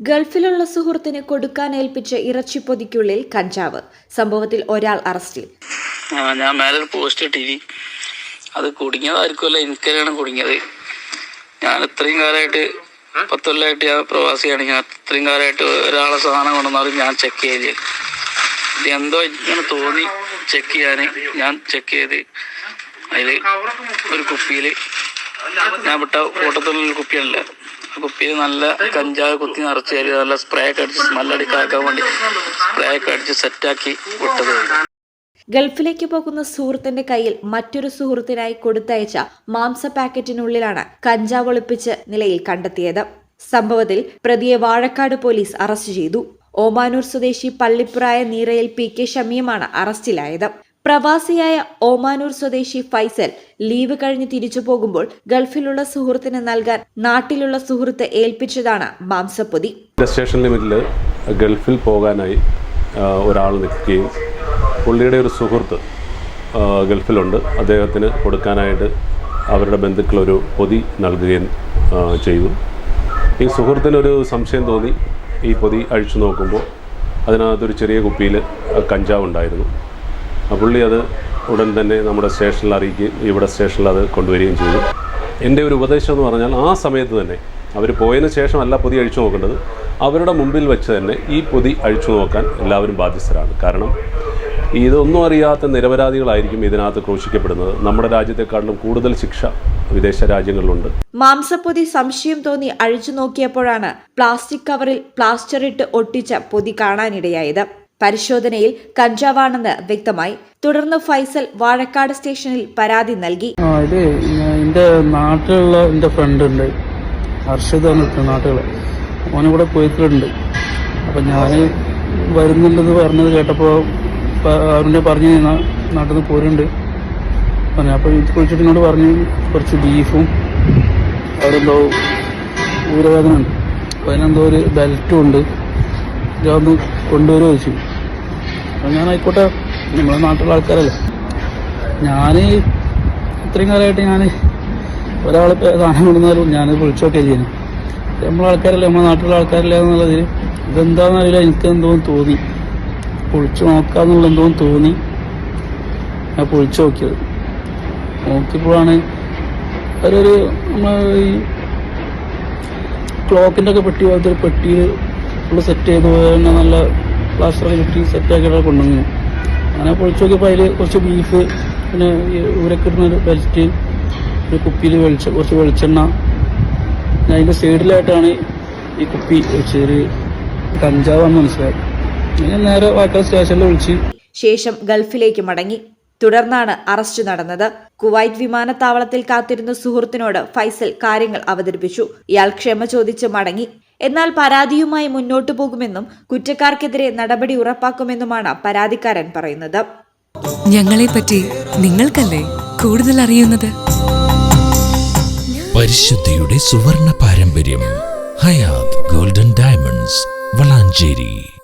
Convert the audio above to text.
ഗൾഫിലുള്ള സുഹൃത്തിന് കൊടുക്കാൻ ഏൽപ്പിച്ച ഇറച്ചിപ്പൊതിക്കുള്ളിൽ കഞ്ചാവ്. സംഭവത്തിൽ ഒരാൾ അറസ്റ്റിൽ. ഞാൻ മേലെ പോസ്റ്റ് ഇട്ടിരി. അത് കുടുങ്ങിയതായിരിക്കുമല്ലോ. എനിക്കല്ലാണ് കുടുങ്ങിയത്. ഞാൻ ഇത്രയും കാലമായിട്ട് പത്ത് കൊല്ലമായിട്ട് ഞാൻ പ്രവാസിയാണ്. ഞാൻ ഇത്രയും കാലമായിട്ട് ഒരാളെ സാധനം കൊണ്ടുവന്നാലും ഞാൻ ചെക്ക് ചെയ്യില്ല ഇത് എന്തോ ഇങ്ങനെ തോന്നി ചെക്ക് ചെയ്യാൻ. ഞാൻ ചെക്ക് ചെയ്ത്. അതിൽ ഒരു കുപ്പിയിൽ ഞാൻ വിട്ട കൂട്ടത്തിലുള്ള കുപ്പിയല്ല ആ കുപ്പിയിൽ നല്ല കഞ്ചാവ് കുത്തി നിറച്ച് കയറി നല്ല സ്പ്രേ ഒക്കെ അടിച്ച് സ്മെല്ലടിക്കാക്കാൻ വേണ്ടി സ്പ്രേ ഒക്കെ അടിച്ച് സെറ്റാക്കി വിട്ടത്. ഗൾഫിലേക്ക് പോകുന്ന സുഹൃത്തിന്റെ കയ്യിൽ മറ്റൊരു സുഹൃത്തിനായി കൊടുത്തയച്ച മാംസ പാക്കറ്റിനുള്ളിലാണ് കഞ്ചാവ് ഒളിപ്പിച്ച് നിലയിൽ കണ്ടെത്തിയത്. സംഭവത്തിൽ പ്രതിയെ വാഴക്കാട് പോലീസ് അറസ്റ്റ് ചെയ്തു. ഓമാനൂർ സ്വദേശി പള്ളിപ്രായ നീറയിൽ പി കെ ഷമിയുമാണ് അറസ്റ്റിലായത്. പ്രവാസിയായ ഓമാനൂർ സ്വദേശി ഫൈസൽ ലീവ് കഴിഞ്ഞ് തിരിച്ചു പോകുമ്പോൾ ഗൾഫിലുള്ള സുഹൃത്തിന് നൽകാൻ നാട്ടിലുള്ള സുഹൃത്ത് ഏൽപ്പിച്ചതാണ് മാംസപ്പൊതി. സ്റ്റേഷൻ ലിമിറ്റിൽ ഗൾഫിൽ പോകാനായി ഒരാൾ നിൽക്കുകയും പുള്ളിയുടെ ഒരു സുഹൃത്ത് ഗൾഫിലുണ്ട്. അദ്ദേഹത്തിന് കൊടുക്കാനായിട്ട് അവരുടെ ബന്ധുക്കളൊരു പൊതി നൽകുകയും ചെയ്തു. ഈ സുഹൃത്തിനൊരു സംശയം തോന്നി. ഈ പൊതി അഴിച്ചു നോക്കുമ്പോൾ അതിനകത്തൊരു ചെറിയ കുപ്പിയിൽ കഞ്ചാവ് ഉണ്ടായിരുന്നു പുള്ളി അത് ഉടൻ തന്നെ നമ്മുടെ സ്റ്റേഷനിൽ അറിയിക്കുകയും ഇവിടെ സ്റ്റേഷനിൽ അത് കൊണ്ടുവരികയും ചെയ്തു. എന്റെ ഒരു ഉപദേശം എന്ന് പറഞ്ഞാൽ ആ സമയത്ത് തന്നെ അവർ പോയതിന് അല്ല പൊതി അഴിച്ചു നോക്കേണ്ടത്. അവരുടെ മുമ്പിൽ വെച്ച് തന്നെ ഈ പൊതി അഴിച്ചു നോക്കാൻ എല്ലാവരും ബാധ്യസ്ഥരാണ്. കാരണം ഇതൊന്നും അറിയാത്ത നിരപരാധികളായിരിക്കും ഇതിനകത്ത് ക്രൂശിക്കപ്പെടുന്നത്. നമ്മുടെ രാജ്യത്തെക്കാട്ടിലും കൂടുതൽ ശിക്ഷ വിദേശ രാജ്യങ്ങളിലുണ്ട്. മാംസപ്പൊതി സംശയം തോന്നി അഴിച്ചു നോക്കിയപ്പോഴാണ് പ്ലാസ്റ്റിക് കവറിൽ പ്ലാസ്റ്റർ ഇട്ട് ഒട്ടിച്ച പൊതി കാണാനിടയായത്. പരിശോധനയിൽ കഞ്ചാവാണെന്ന് വ്യക്തമായി. തുടർന്ന് ഫൈസൽ വാഴക്കാട് സ്റ്റേഷനിൽ പരാതി നൽകി. നാട്ടിലുള്ള ഫ്രണ്ട് ഉണ്ട്. ഹർഷിത് നാട്ടിലുള്ള. ഓനിവിടെ പോയിട്ടുണ്ട്. അപ്പം ഞാൻ വരുന്നുണ്ടെന്ന് പറഞ്ഞത് കേട്ടപ്പോൾ അവരുടെ പറഞ്ഞു "നാ- നാട്ടിൽ നിന്ന് പോരുന്നുണ്ട് പറഞ്ഞു അപ്പോൾ ഇത് കുളിച്ചിട്ട് എന്നോട് പറഞ്ഞു. കുറച്ച് ബീഫും അവരെന്തോ ഊരവേദന ഉണ്ട്. അപ്പോൾ അതിനെന്തോ ഒരു ബെൽറ്റും ഉണ്ട്. ഇതൊന്ന് കൊണ്ടുവരുമോ ചോദിച്ചു. അപ്പം ഞാൻ ആയിക്കോട്ടെ നമ്മളെ നാട്ടിലുള്ള ആൾക്കാരല്ലേ. ഞാൻ ഇത്രയും കാലമായിട്ട് ഞാൻ ഒരാൾ സാധനം കൊണ്ടുവന്നാലും ഞാൻ വിളിച്ചൊക്കെ ചെയ്യുന്നു നമ്മളെ ആൾക്കാരല്ലേ നമ്മളെ നാട്ടിലുള്ള ആൾക്കാരല്ലേ എന്നുള്ളതിൽ ഇതെന്താണെന്ന് അറിയില്ല എനിക്ക് എന്തോ തോന്നി. പൊളിച്ചു നോക്കാന്നുള്ള എന്തോ തോന്നി. ഞാൻ പൊളിച്ചു നോക്കിയത്. നോക്കിയപ്പോഴാണ് അവരൊരു നമ്മൾ ഈ ക്ലോക്കിന്റെ ഒക്കെ പെട്ടി പോലത്തെ ഒരു പെട്ടിയിൽ ഫുള്ള് സെറ്റ് ചെയ്ത് തന്നെ നല്ല പ്ലാസ്റ്റർ കിട്ടി സെറ്റ് സെറ്റാക്കിയിട്ട് കൊണ്ടുവന്നു അങ്ങനെ പൊളിച്ചു നോക്കിയപ്പോൾ അതിൽ കുറച്ച് ബീഫ് പിന്നെ ഈ ഊരൊക്കെ ഇടുന്ന ബെൽറ്റ് ഒരു കുപ്പിയിൽ വെളിച്ച കുറച്ച് വെളിച്ചെണ്ണ. പിന്നെ അതിന്റെ സൈഡിലായിട്ടാണ് ഈ കുപ്പി വെച്ചൊരു കഞ്ചാവാന്ന് മനസ്സിലായി. പിന്നെ നേരെ വാക്കൽ സ്റ്റേഷനിൽ വിളിച്ച്. ശേഷം ഗൾഫിലേക്ക് മടങ്ങി. തുടർന്നാണ് അറസ്റ്റ് നടന്നത്. കുവൈറ്റ് വിമാനത്താവളത്തിൽ കാത്തിരുന്ന സുഹൃത്തിനോട് ഫൈസൽ കാര്യങ്ങൾ അവതരിപ്പിച്ചു. ഇയാൾ ക്ഷമ ചോദിച്ച് മടങ്ങി. എന്നാൽ പരാതിയുമായി മുന്നോട്ടു പോകുമെന്നും കുറ്റക്കാർക്കെതിരെ നടപടി ഉറപ്പാക്കുമെന്നുമാണ് പരാതിക്കാരൻ പറയുന്നത്. ഞങ്ങളെപ്പറ്റി നിങ്ങൾക്കല്ലേ കൂടുതൽ അറിയുന്നത്? പരിശുദ്ധിയുടെ സുവർണ പാരമ്പര്യം ഹയാത് ഗോൾഡൻ ഡയമണ്ട്സ് വളാഞ്ചേരി.